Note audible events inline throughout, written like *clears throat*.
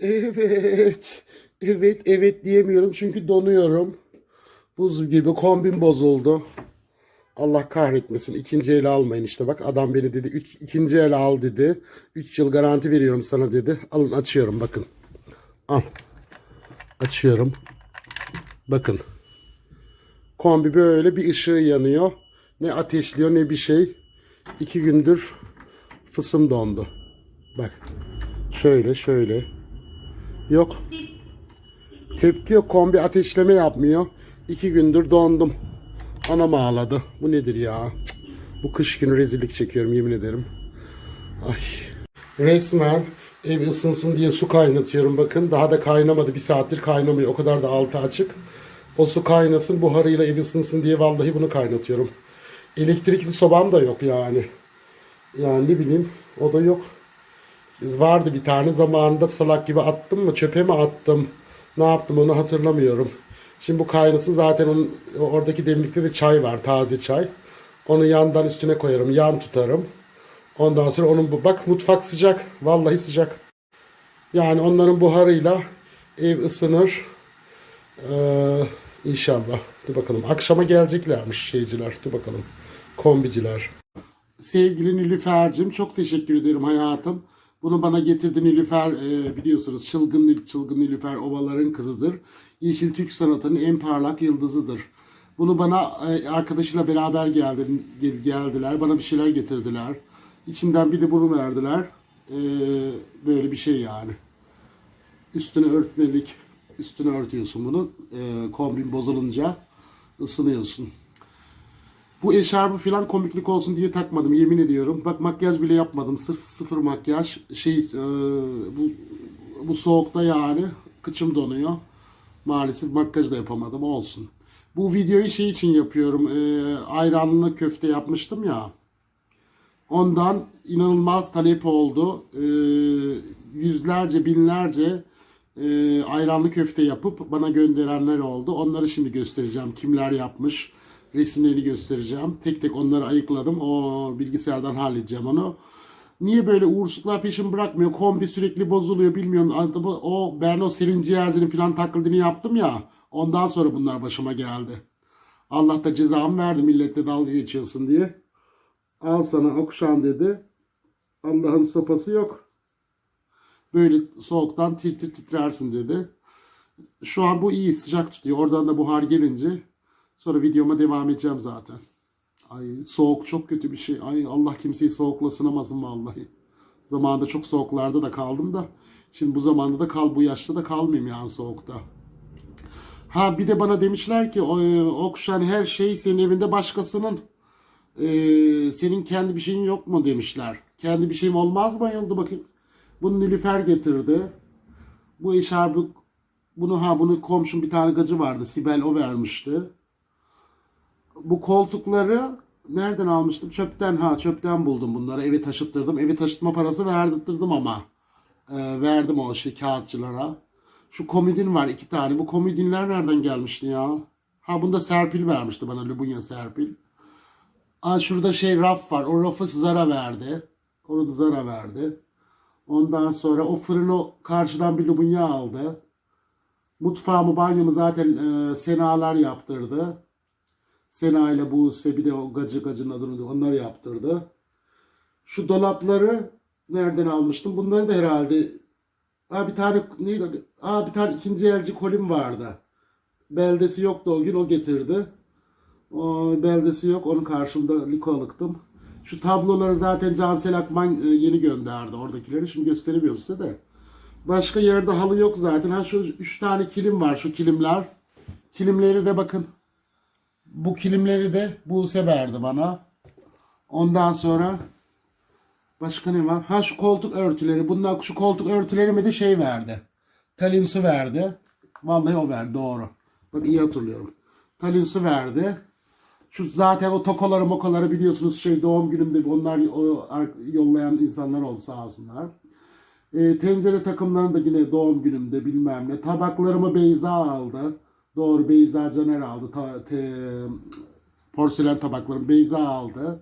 Evet. Evet, evet diyemiyorum çünkü donuyorum. Buz gibi kombin bozuldu. Allah kahretmesin. İkinci el almayın işte bak adam beni dedi. Üç, ikinci el al dedi. 3 yıl garanti veriyorum sana dedi. Alın açıyorum bakın. Al. Açıyorum. Bakın. Kombi böyle bir ışığı yanıyor. Ne ateşliyor ne bir şey. İki gündür fısım dondu. Bak. Şöyle şöyle. Yok. Tepki yok. Kombi ateşleme yapmıyor. İki gündür dondum. Anam ağladı. Bu nedir ya? Bu kış günü rezillik çekiyorum yemin ederim. Ay. Resmen ev ısınsın diye su kaynatıyorum bakın. Daha da kaynamadı. Bir saattir kaynamıyor. O kadar da altı açık. O su kaynasın buharıyla ev ısınsın diye vallahi bunu kaynatıyorum. Elektrikli sobam da yok yani. Yani ne bileyim o da yok. Vardı bir tane zamanında salak gibi attım mı çöpe mi attım ne yaptım onu hatırlamıyorum. Şimdi bu kaynasın zaten onun oradaki demlikte de çay var taze çay. Onu yandan üstüne koyarım yan tutarım. Ondan sonra onun bu bak mutfak sıcak vallahi sıcak. Yani onların buharıyla ev ısınır. Ee, inşallah. Dur bakalım. Akşama geleceklermiş şeyciler. Dur bakalım. Kombiciler. Sevgili Nilüfer'cim çok teşekkür ederim hayatım. Bunu bana getirdi Nilüfer e, biliyorsunuz çılgın çılgın Nilüfer ovaların kızıdır. Yeşil Türk sanatının en parlak yıldızıdır. Bunu bana e, arkadaşıyla beraber geldi, gel- geldiler. Bana bir şeyler getirdiler. İçinden bir de bunu verdiler. E, böyle bir şey yani. Üstüne örtmelik, üstüne örtüyorsun bunu. E, kombin bozulunca ısınıyorsun. Bu eşarbı falan komiklik olsun diye takmadım yemin ediyorum. Bak makyaj bile yapmadım. Sırf sıfır makyaj. Şey e, bu bu soğukta yani kıçım donuyor. Maalesef makyaj da yapamadım olsun. Bu videoyu şey için yapıyorum. E, ayranlı köfte yapmıştım ya. Ondan inanılmaz talep oldu. E, yüzlerce binlerce e, ayranlı köfte yapıp bana gönderenler oldu. Onları şimdi göstereceğim. Kimler yapmış resimlerini göstereceğim. Tek tek onları ayıkladım. O bilgisayardan halledeceğim onu. Niye böyle uğursuzluklar peşimi bırakmıyor? Kombi sürekli bozuluyor bilmiyorum. Adamı, o ben o Selin Ciğerci'nin falan taklidini yaptım ya. Ondan sonra bunlar başıma geldi. Allah da cezamı verdi millette dalga geçiyorsun diye. Al sana okşan dedi. Allah'ın sopası yok. Böyle soğuktan tir tir titrersin dedi. Şu an bu iyi sıcak tutuyor. Oradan da buhar gelince Sonra videoma devam edeceğim zaten. Ay soğuk çok kötü bir şey. Ay Allah kimseyi soğukla sınamasın vallahi. Zamanında çok soğuklarda da kaldım da. Şimdi bu zamanda da kal bu yaşta da kalmayayım yani soğukta. Ha bir de bana demişler ki Okşan her şey senin evinde başkasının. e, senin kendi bir şeyin yok mu demişler. Kendi bir şeyim olmaz mı? Oldu bakayım. Bunu Nilüfer getirdi. Bu eşarbı bunu ha bunu komşum bir tane gacı vardı. Sibel o vermişti bu koltukları nereden almıştım? Çöpten ha çöpten buldum bunları. Eve taşıttırdım. Evi taşıtma parası verdirttirdim ama. Ee, verdim o şey kağıtçılara. Şu komodin var iki tane. Bu komodinler nereden gelmişti ya? Ha bunda Serpil vermişti bana. Lubunya Serpil. Aa, şurada şey raf var. O rafı Zara verdi. Onu da Zara verdi. Ondan sonra o fırını karşıdan bir lubunya aldı. Mutfağımı, banyomu zaten e, Senalar yaptırdı. Sena ile Buse bir de o gacı gacının adını onlar yaptırdı. Şu dolapları nereden almıştım? Bunları da herhalde Aa, bir tane neydi? Aa, bir tane ikinci elci kolim vardı. Beldesi yoktu o gün o getirdi. O beldesi yok. Onun karşımda liko alıktım. Şu tabloları zaten Cansel Akman e, yeni gönderdi oradakileri. Şimdi gösteremiyorum size de. Başka yerde halı yok zaten. Ha şu üç tane kilim var şu kilimler. Kilimleri de bakın. Bu kilimleri de Buse verdi bana. Ondan sonra başka ne var? Ha şu koltuk örtüleri. Bundan şu koltuk örtülerime de şey verdi. Talin su verdi. Vallahi o verdi doğru. Bak iyi hatırlıyorum. Talin su verdi. Şu zaten o tokoları mokoları biliyorsunuz şey doğum günümde onlar o yollayan insanlar oldu sağ olsunlar. E, tencere takımlarını da yine doğum günümde bilmem ne. Tabaklarımı Beyza aldı. Doğru Beyza Caner aldı. Ta, te- porselen tabaklarımı Beyza aldı.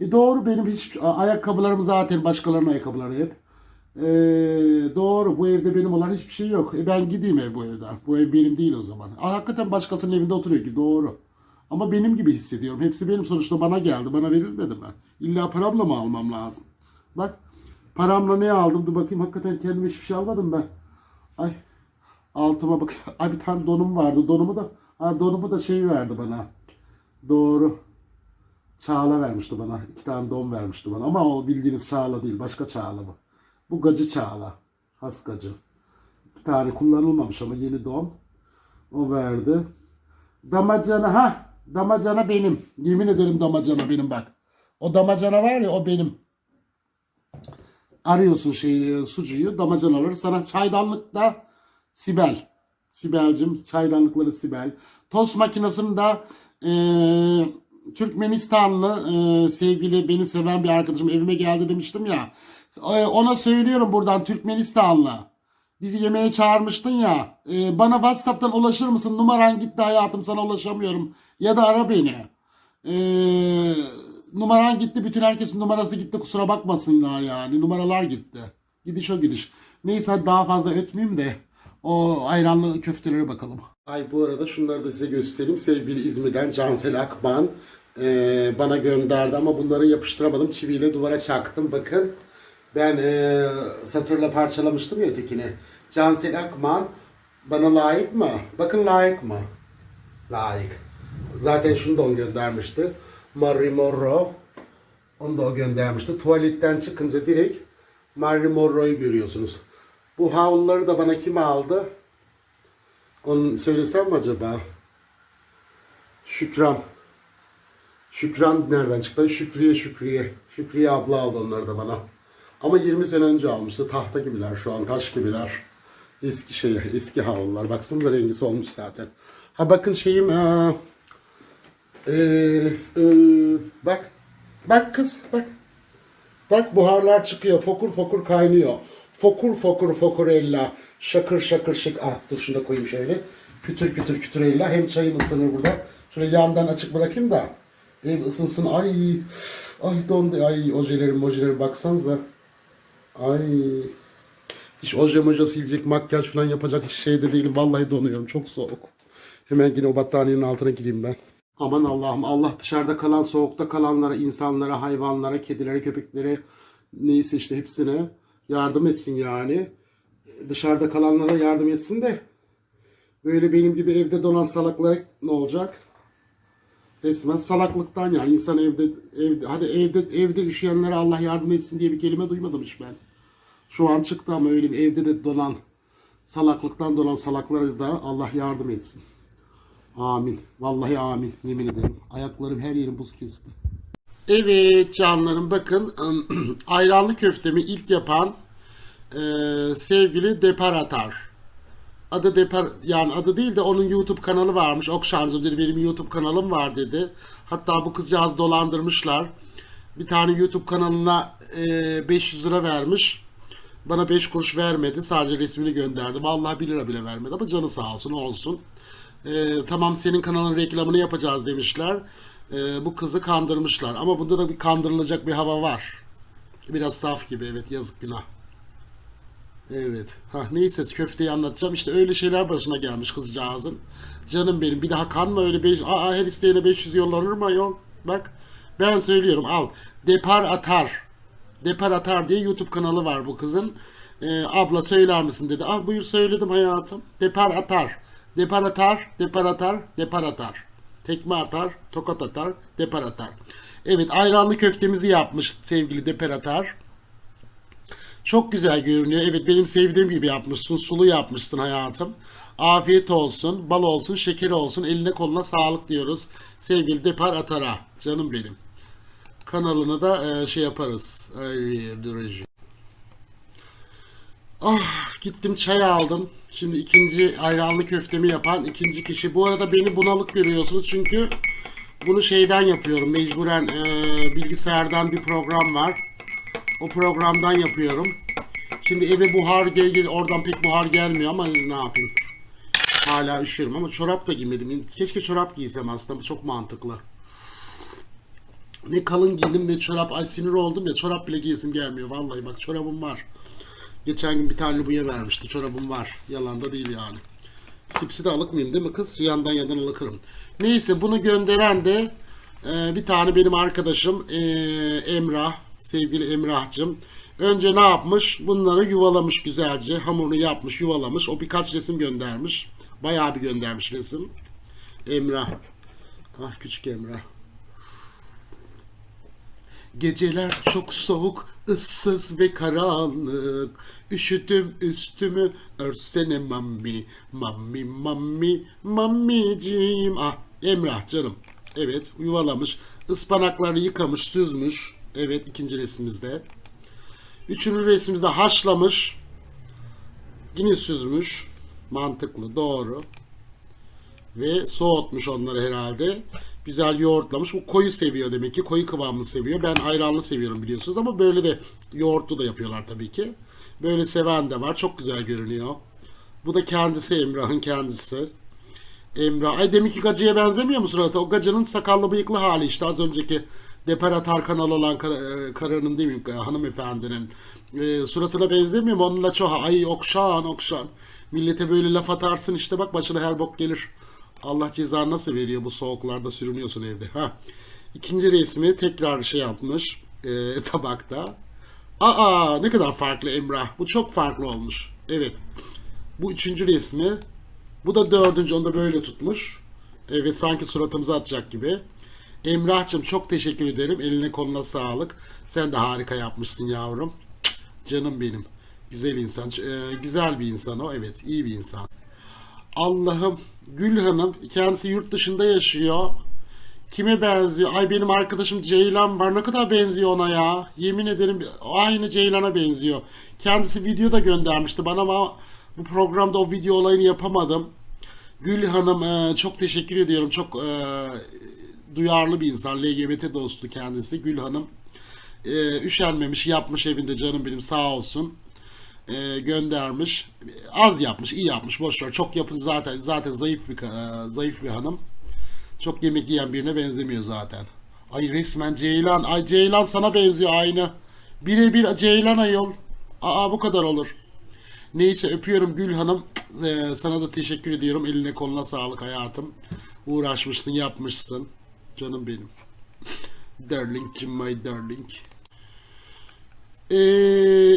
E doğru benim hiç ayakkabılarım zaten başkalarının ayakkabıları hep. Ee, doğru bu evde benim olan hiçbir şey yok. E ben gideyim ev bu evden. Bu ev benim değil o zaman. Aa, hakikaten başkasının evinde oturuyor ki doğru. Ama benim gibi hissediyorum. Hepsi benim sonuçta bana geldi. Bana verilmedi mi? İlla paramla mı almam lazım? Bak paramla ne aldım? Dur bakayım hakikaten kendime hiçbir şey almadım ben. Ay altıma bak. *laughs* Ay bir tane donum vardı. Donumu da ha, donumu da şey verdi bana. Doğru. Çağla vermişti bana. İki tane don vermişti bana. Ama o bildiğiniz Çağla değil. Başka Çağla bu. Bu gacı Çağla. Has gacı. Bir tane kullanılmamış ama yeni don. O verdi. Damacana ha. Damacana benim. Yemin ederim damacana benim bak. O damacana var ya o benim. Arıyorsun şeyi sucuyu damacanaları sana çaydanlıkta Sibel. Sibel'cim çaydanlıkları Sibel. Tost makinesini eee Türkmenistanlı eee, sevgili beni seven bir arkadaşım evime geldi demiştim ya. E, ona söylüyorum buradan Türkmenistanlı. Bizi yemeğe çağırmıştın ya. e, bana WhatsApp'tan ulaşır mısın? Numaran gitti hayatım sana ulaşamıyorum. Ya da ara beni. E, numaran gitti. Bütün herkesin numarası gitti. Kusura bakmasınlar yani. Numaralar gitti. Gidiş o gidiş. Neyse daha fazla ötmeyeyim de o ayranlı köftelere bakalım. Ay bu arada şunları da size göstereyim. Sevgili İzmir'den Cansel Akban e, bana gönderdi ama bunları yapıştıramadım. Çiviyle duvara çaktım. Bakın ben e, satırla parçalamıştım ya ötekini. Cansel Akman bana layık mı? Bakın layık mı? Layık. Zaten şunu da o göndermişti. Marie Morrow. Onu da o göndermişti. Tuvaletten çıkınca direkt Marie Morrow'yu görüyorsunuz. Bu havluları da bana kim aldı? Onu söylesem mi acaba? Şükran. Şükran nereden çıktı? Şükriye Şükriye. Şükriye abla aldı onları da bana. Ama 20 sene önce almıştı. Tahta gibiler şu an. Taş gibiler. Eski şey, eski havlular. Baksanıza rengi solmuş zaten. Ha bakın şeyim. Ee, ee, bak. Bak kız bak. Bak buharlar çıkıyor. Fokur fokur kaynıyor. Fokur fokur fokur ella. Şakır şakır şık. Ah dur şunu da koyayım şöyle. Kütür kütür kütür ella. Hem çayım ısınır burada. Şöyle yandan açık bırakayım da. Ev ısınsın. Ay. Ay dondu. Ay ojelerim ojelerim baksanıza. Ay. Hiç oje moje silecek, makyaj falan yapacak şey de değilim. Vallahi donuyorum. Çok soğuk. Hemen yine o battaniyenin altına gireyim ben. Aman Allah'ım Allah dışarıda kalan, soğukta kalanlara, insanlara, hayvanlara, kedilere, köpeklere neyse işte hepsine yardım etsin yani. Dışarıda kalanlara yardım etsin de böyle benim gibi evde donan salaklara ne olacak? Resmen salaklıktan yani insan evde evde hadi evde evde üşüyenlere Allah yardım etsin diye bir kelime duymadım hiç ben. Şu an çıktı ama öyle bir evde de donan salaklıktan dolan salaklara da Allah yardım etsin. Amin. Vallahi amin. Yemin ederim. Ayaklarım her yerim buz kesti. Evet canlarım bakın *clears throat* ayranlı köftemi ilk yapan e, sevgili Depar Atar. Adı Depar yani adı değil de onun YouTube kanalı varmış. Okşancım dedi benim YouTube kanalım var dedi. Hatta bu kızcağız dolandırmışlar. Bir tane YouTube kanalına e, 500 lira vermiş. Bana 5 kuruş vermedi. Sadece resmini gönderdi. Vallahi 1 lira bile vermedi ama canı sağ olsun olsun. Ee, tamam senin kanalın reklamını yapacağız demişler. Ee, bu kızı kandırmışlar. Ama bunda da bir kandırılacak bir hava var. Biraz saf gibi evet yazık günah. Evet. Ha neyse köfteyi anlatacağım. İşte öyle şeyler başına gelmiş kızcağızın. Canım benim bir daha kanma öyle beş, aa, her isteyene 500 yollanır mı yok. Bak ben söylüyorum al. Depar atar. Depar atar diye YouTube kanalı var bu kızın. Ee, abla söyler misin dedi. Ah buyur söyledim hayatım. Depar atar. Depar atar, depar atar, depar atar. Tekme atar, tokat atar, depar atar. Evet ayranlı köftemizi yapmış sevgili depar atar. Çok güzel görünüyor. Evet benim sevdiğim gibi yapmışsın. Sulu yapmışsın hayatım. Afiyet olsun, bal olsun, şeker olsun. Eline koluna sağlık diyoruz. Sevgili Depar Atar'a. Canım benim. Kanalını da e, şey yaparız. Ay. Ah gittim çay aldım. Şimdi ikinci ayranlı köftemi yapan ikinci kişi. Bu arada beni bunalık görüyorsunuz çünkü bunu şeyden yapıyorum. Mecburen e, bilgisayardan bir program var. O programdan yapıyorum. Şimdi eve buhar gel gel oradan pek buhar gelmiyor ama ne yapayım. Hala üşüyorum ama çorap da giymedim. Keşke çorap giysem aslında çok mantıklı. Ne kalın giydim ne çorap. Ay sinir oldum ya çorap bile giyesim gelmiyor. Vallahi bak çorabım var. Geçen gün bir tane Lubu'ya vermişti. Çorabım var. Yalan da değil yani. Sipsi de alıkmayayım değil mi kız? Yandan yandan alıkırım. Neyse bunu gönderen de e, bir tane benim arkadaşım e, Emrah. Sevgili Emrah'cığım. Önce ne yapmış? Bunları yuvalamış güzelce. Hamurunu yapmış, yuvalamış. O birkaç resim göndermiş. Bayağı bir göndermiş resim. Emrah. Ah küçük Emrah. Geceler çok soğuk, ıssız ve karanlık. Üşüdüm üstümü, örsene mammi, mammi, mammi, mammiciğim. Ah, Emrah canım. Evet, yuvalamış. Ispanakları yıkamış, süzmüş. Evet, ikinci resimizde. Üçüncü resimizde haşlamış. Yine süzmüş. Mantıklı, doğru ve soğutmuş onları herhalde. Güzel yoğurtlamış. Bu koyu seviyor demek ki. Koyu kıvamını seviyor. Ben ayranlı seviyorum biliyorsunuz ama böyle de yoğurtlu da yapıyorlar tabii ki. Böyle seven de var. Çok güzel görünüyor. Bu da kendisi Emrah'ın kendisi. Emrah. Ay deminki gacıya benzemiyor mu suratı? O gacının sakallı bıyıklı hali işte az önceki Deparatar kanalı olan e, karının değil mi hanımefendinin e, suratına benzemiyor mu? Onunla çok ay okşan okşan. Millete böyle laf atarsın işte bak başına her bok gelir. Allah cezanı nasıl veriyor bu soğuklarda sürünüyorsun evde. Ha. İkinci resmi tekrar şey yapmış e, *laughs* tabakta. Aa ne kadar farklı Emrah. Bu çok farklı olmuş. Evet. Bu üçüncü resmi. Bu da dördüncü. Onu da böyle tutmuş. Evet sanki suratımıza atacak gibi. Emrah'cığım çok teşekkür ederim. Eline koluna sağlık. Sen de harika yapmışsın yavrum. Canım benim. Güzel insan. Ç- e, güzel bir insan o. Evet iyi bir insan. Allah'ım Gül Hanım kendisi yurt dışında yaşıyor. Kime benziyor? Ay benim arkadaşım Ceylan var. Ne kadar benziyor ona ya. Yemin ederim aynı Ceylan'a benziyor. Kendisi video da göndermişti bana ama bu programda o video olayını yapamadım. Gül Hanım e, çok teşekkür ediyorum. Çok e, duyarlı bir insan. LGBT dostu kendisi Gül Hanım. E, üşenmemiş yapmış evinde canım benim sağ olsun e, göndermiş. Az yapmış, iyi yapmış. Boş ver. Çok yapın zaten zaten zayıf bir e, zayıf bir hanım. Çok yemek yiyen birine benzemiyor zaten. Ay resmen Ceylan. Ay Ceylan sana benziyor aynı. Birebir Ceylan ayol. Aa bu kadar olur. Neyse öpüyorum Gül Hanım. Ee, sana da teşekkür ediyorum. Eline koluna sağlık hayatım. Uğraşmışsın, yapmışsın. Canım benim. Darling'cim my darling. Ee,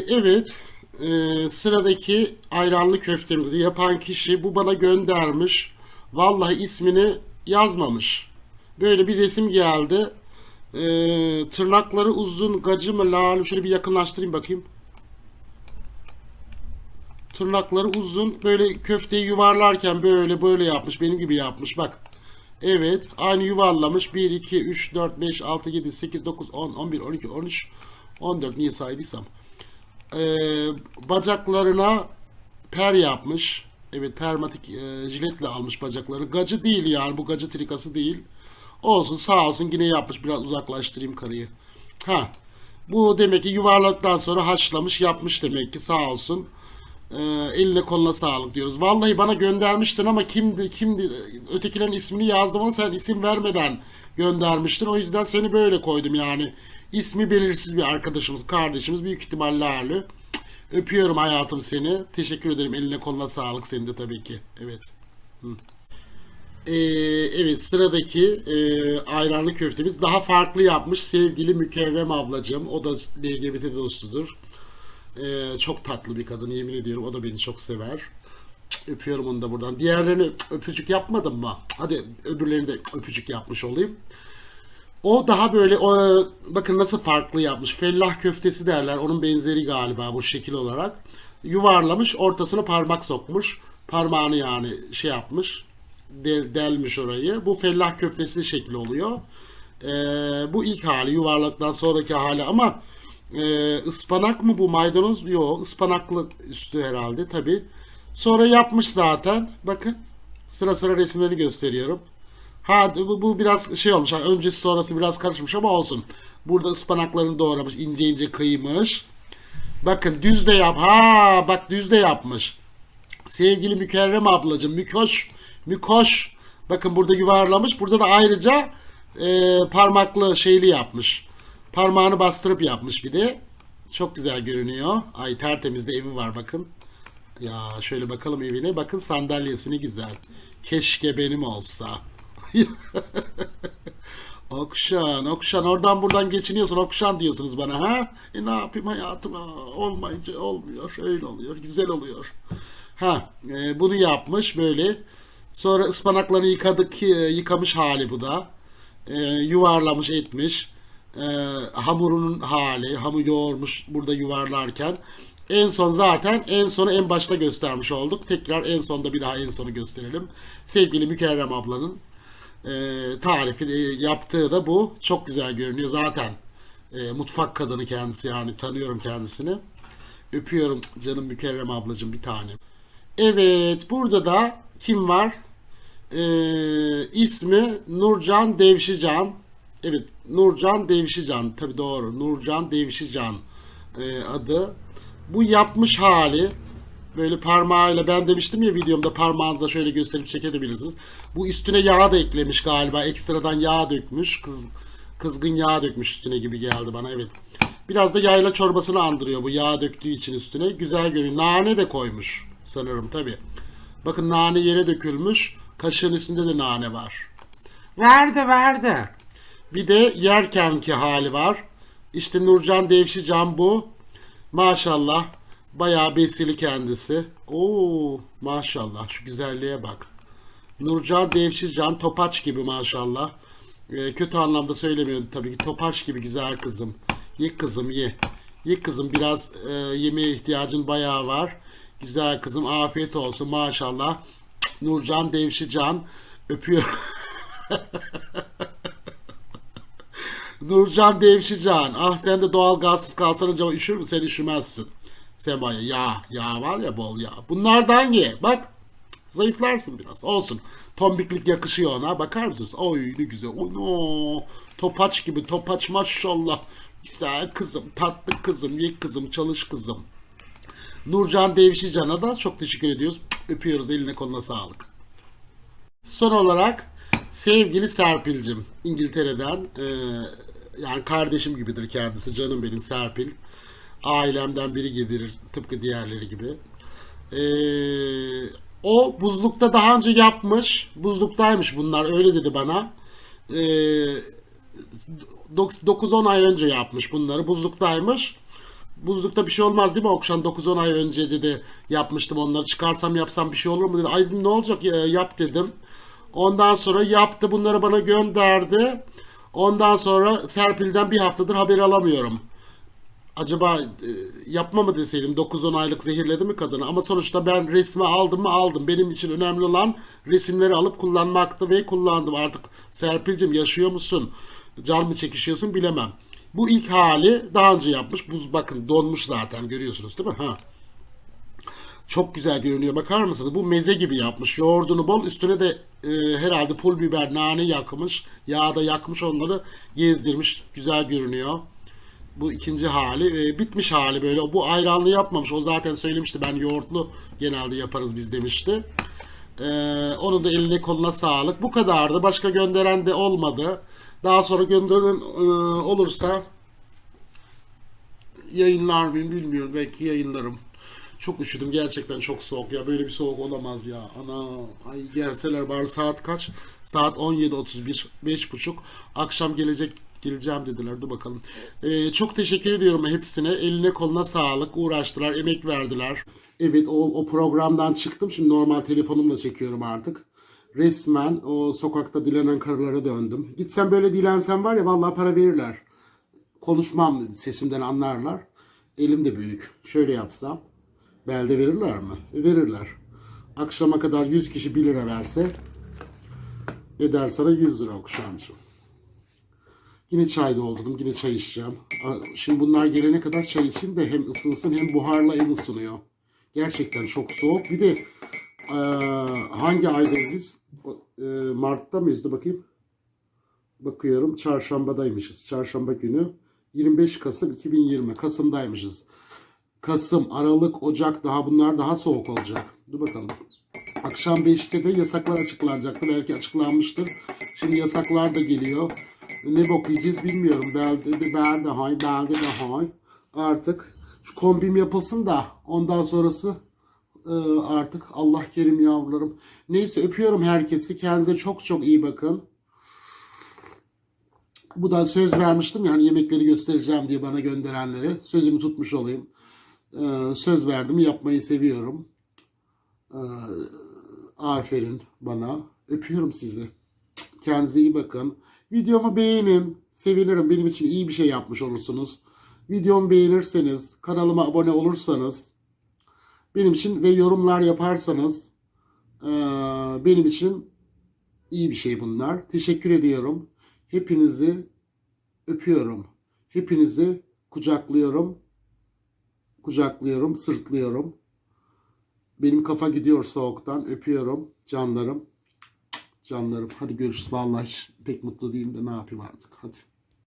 evet. Ee, sıradaki ayranlı köftemizi yapan kişi bu bana göndermiş. Vallahi ismini yazmamış. Böyle bir resim geldi. Ee, tırnakları uzun, gacı mı lal? Şöyle bir yakınlaştırayım bakayım. Tırnakları uzun. Böyle köfteyi yuvarlarken böyle böyle yapmış. Benim gibi yapmış. Bak. Evet. Aynı yuvarlamış. 1, 2, 3, 4, 5, 6, 7, 8, 9, 10, 11, 12, 13, 14 niye saydıysam. Ee, bacaklarına per yapmış. Evet permatik e, jiletle almış bacakları. Gacı değil yani bu gacı trikası değil. Olsun sağ olsun yine yapmış. Biraz uzaklaştırayım karıyı. Ha. Bu demek ki yuvarladıktan sonra haşlamış yapmış demek ki sağ olsun. Ee, eline koluna sağlık diyoruz. Vallahi bana göndermiştin ama kimdi kimdi ötekilerin ismini yazdım ama sen isim vermeden göndermiştin. O yüzden seni böyle koydum yani. İsmi belirsiz bir arkadaşımız, kardeşimiz büyük ihtimalle ağırlı. Öpüyorum hayatım seni. Teşekkür ederim. Eline koluna sağlık senin de tabii ki. Evet. Ee, evet sıradaki e, ayranlı köftemiz daha farklı yapmış sevgili Mükerrem ablacığım. O da LGBT dostudur. Ee, çok tatlı bir kadın yemin ediyorum. O da beni çok sever. Öpüyorum onu da buradan. Diğerlerini öpücük yapmadım mı? Hadi öbürlerini de öpücük yapmış olayım. O daha böyle o, bakın nasıl farklı yapmış. Fellah köftesi derler. Onun benzeri galiba bu şekil olarak. Yuvarlamış, ortasına parmak sokmuş. Parmağını yani şey yapmış. Del, delmiş orayı. Bu fellah köftesi şekli oluyor. Ee, bu ilk hali yuvarlaktan sonraki hali ama e, ıspanak mı bu maydanoz? Yok ıspanaklı üstü herhalde tabi. Sonra yapmış zaten. Bakın sıra sıra resimleri gösteriyorum. Ha bu, bu biraz şey olmuş. Yani öncesi sonrası biraz karışmış ama olsun. Burada ıspanaklarını doğramış. ince ince kıymış. Bakın düz de yap. Ha bak düz de yapmış. Sevgili Mükerrem ablacığım. Mükoş. Mükoş. Bakın burada yuvarlamış. Burada da ayrıca e, parmaklı şeyli yapmış. Parmağını bastırıp yapmış bir de. Çok güzel görünüyor. Ay tertemiz de evi var bakın. Ya şöyle bakalım evine. Bakın sandalyesi ne güzel. Keşke benim olsa. *laughs* Okşan, Okşan oradan buradan geçiniyorsun. Okşan diyorsunuz bana ha? E ne yapayım hayatım? Aa, olmayınca olmuyor. Öyle oluyor. Güzel oluyor. Ha, e, bunu yapmış böyle. Sonra ıspanaklarını yıkadık, e, yıkamış hali bu da. E, yuvarlamış etmiş. E, hamurunun hali, hamur yoğurmuş burada yuvarlarken. En son zaten en sonu en başta göstermiş olduk. Tekrar en sonda bir daha en sonu gösterelim. Sevgili Mükerrem ablanın e, tarifi e, yaptığı da bu. Çok güzel görünüyor zaten. E, mutfak kadını kendisi yani tanıyorum kendisini. Öpüyorum canım Mükerrem ablacığım bir tane. Evet burada da kim var? Ee, ismi Nurcan Devşican. Evet Nurcan Devşican. Tabi doğru. Nurcan Devşican e, adı. Bu yapmış hali böyle parmağıyla ben demiştim ya videomda parmağınızla şöyle gösterip çekebilirsiniz. Bu üstüne yağ da eklemiş galiba. Ekstradan yağ dökmüş. Kız, kızgın yağ dökmüş üstüne gibi geldi bana. Evet. Biraz da yayla çorbasını andırıyor bu yağ döktüğü için üstüne. Güzel görünüyor. Nane de koymuş sanırım tabi. Bakın nane yere dökülmüş. Kaşığın üstünde de nane var. Verdi verdi. Bir de yerkenki hali var. İşte Nurcan Devşican bu. Maşallah. Bayağı besili kendisi. Oo maşallah şu güzelliğe bak. Nurcan Devşican topaç gibi maşallah. Ee, kötü anlamda söylemiyorum tabii ki. Topaç gibi güzel kızım. Ye kızım ye. Ye kızım biraz e, yemeğe ihtiyacın bayağı var. Güzel kızım afiyet olsun maşallah. Nurcan Devşican öpüyor. *laughs* Nurcan Devşican. Ah sen de doğal gazsız kalsan acaba üşür mü? Sen üşümezsin. Sen baya yağ. Yağ var ya bol yağ. Bunlardan ye. Bak. Zayıflarsın biraz. Olsun. Tombiklik yakışıyor ona. Bakar mısınız? Oy ne güzel. Ono. Topaç gibi. Topaç maşallah. Güzel kızım. Tatlı kızım. Ye kızım. Çalış kızım. Nurcan Devşican'a da çok teşekkür ediyoruz. Öpüyoruz. Eline koluna sağlık. Son olarak sevgili Serpil'cim İngiltere'den e, yani kardeşim gibidir kendisi canım benim Serpil. Ailemden biri gibidir tıpkı diğerleri gibi. E, o buzlukta daha önce yapmış buzluktaymış bunlar öyle dedi bana. E, 9-10 ay önce yapmış bunları buzluktaymış. Buzlukta bir şey olmaz değil mi? Okşan 9-10 ay önce dedi yapmıştım onları çıkarsam yapsam bir şey olur mu dedi. Ay ne olacak ya, yap dedim. Ondan sonra yaptı bunları bana gönderdi. Ondan sonra Serpil'den bir haftadır haber alamıyorum. Acaba e, yapma mı deseydim 9-10 aylık zehirledi mi kadını? Ama sonuçta ben resmi aldım mı aldım. Benim için önemli olan resimleri alıp kullanmaktı ve kullandım. Artık Serpil'cim yaşıyor musun? Can mı çekişiyorsun bilemem. Bu ilk hali daha önce yapmış. Buz bakın donmuş zaten görüyorsunuz değil mi? Ha. Çok güzel görünüyor. Bakar mısınız? Bu meze gibi yapmış. Yoğurdunu bol. Üstüne de e, herhalde pul biber, nane yakmış. Yağda yakmış onları gezdirmiş. Güzel görünüyor. Bu ikinci hali. E, bitmiş hali böyle. Bu ayranlı yapmamış. O zaten söylemişti. Ben yoğurtlu genelde yaparız biz demişti. E, onun da eline koluna sağlık. Bu kadardı. Başka gönderen de olmadı. Daha sonra gönderen e, olursa yayınlar mıyım bilmiyorum. Belki yayınlarım. Çok üşüdüm gerçekten çok soğuk. Ya böyle bir soğuk olamaz ya. Ana ay gelseler bari saat kaç? Saat 17.31 5.30 akşam gelecek geleceğim dediler. Dur bakalım. Ee, çok teşekkür ediyorum hepsine. Eline koluna sağlık. Uğraştılar emek verdiler. Evet o, o programdan çıktım. Şimdi normal telefonumla çekiyorum artık. Resmen o sokakta dilenen karılara döndüm. Gitsen böyle dilensen var ya vallahi para verirler. Konuşmam sesimden anlarlar. Elim de büyük. Şöyle yapsam Belde verirler mi? E, verirler. Akşama kadar 100 kişi 1 lira verse eder sana 100 lira okşancım. Yine çay doldurdum. Yine çay içeceğim. Şimdi bunlar gelene kadar çay içeyim de hem ısınsın hem buharla ev ısınıyor. Gerçekten çok soğuk. Bir de e, hangi aydayız? E, Mart'ta mıyız? Bakayım. Bakıyorum. Çarşambadaymışız. Çarşamba günü. 25 Kasım 2020. Kasım'daymışız. Kasım, Aralık, Ocak daha bunlar daha soğuk olacak. Dur bakalım. Akşam 5'te de yasaklar açıklanacaktı. Belki açıklanmıştır. Şimdi yasaklar da geliyor. Ne yiyeceğiz bilmiyorum. Belde de belde hay, belde de hay. Artık şu kombim yapılsın da ondan sonrası e, artık Allah kerim yavrularım. Neyse öpüyorum herkesi. Kendinize çok çok iyi bakın. Bu da söz vermiştim yani yemekleri göstereceğim diye bana gönderenlere. Sözümü tutmuş olayım. Ee, söz verdim yapmayı seviyorum. Ee, aferin bana. Öpüyorum sizi. Kendinize iyi bakın. Videomu beğenin. Sevinirim. Benim için iyi bir şey yapmış olursunuz. Videomu beğenirseniz, kanalıma abone olursanız, benim için ve yorumlar yaparsanız ee, benim için iyi bir şey bunlar. Teşekkür ediyorum. Hepinizi öpüyorum. Hepinizi kucaklıyorum. Kucaklıyorum, sırtlıyorum. Benim kafa gidiyor soğuktan. Öpüyorum canlarım. Canlarım. Hadi görüşürüz. Vallahi pek mutlu değilim de ne yapayım artık. Hadi.